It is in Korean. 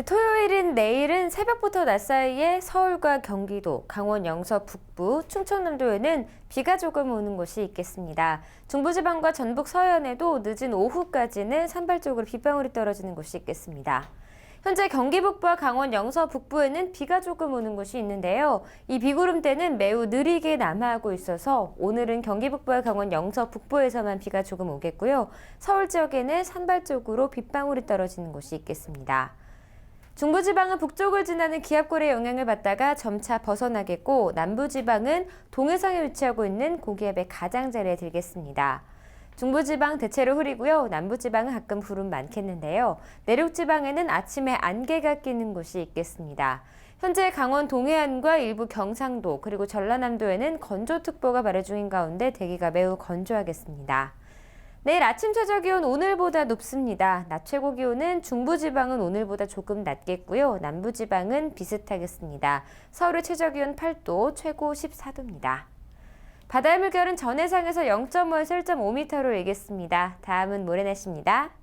네, 토요일인 내일은 새벽부터 낮 사이에 서울과 경기도, 강원 영서 북부, 충청남도에는 비가 조금 오는 곳이 있겠습니다. 중부지방과 전북 서해안에도 늦은 오후까지는 산발적으로 빗방울이 떨어지는 곳이 있겠습니다. 현재 경기 북부와 강원 영서 북부에는 비가 조금 오는 곳이 있는데요. 이 비구름대는 매우 느리게 남하하고 있어서 오늘은 경기 북부와 강원 영서 북부에서만 비가 조금 오겠고요. 서울 지역에는 산발적으로 빗방울이 떨어지는 곳이 있겠습니다. 중부지방은 북쪽을 지나는 기압골의 영향을 받다가 점차 벗어나겠고 남부지방은 동해상에 위치하고 있는 고기압의 가장자리에 들겠습니다. 중부지방 대체로 흐리고요. 남부지방은 가끔 구름 많겠는데요. 내륙지방에는 아침에 안개가 끼는 곳이 있겠습니다. 현재 강원 동해안과 일부 경상도 그리고 전라남도에는 건조특보가 발효 중인 가운데 대기가 매우 건조하겠습니다. 내일 아침 최저 기온 오늘보다 높습니다. 낮 최고 기온은 중부지방은 오늘보다 조금 낮겠고요. 남부지방은 비슷하겠습니다. 서울의 최저 기온 8도, 최고 14도입니다. 바다의 물결은 전해상에서 0.5에서 1.5m로 일겠습니다. 다음은 모래 날씨입니다.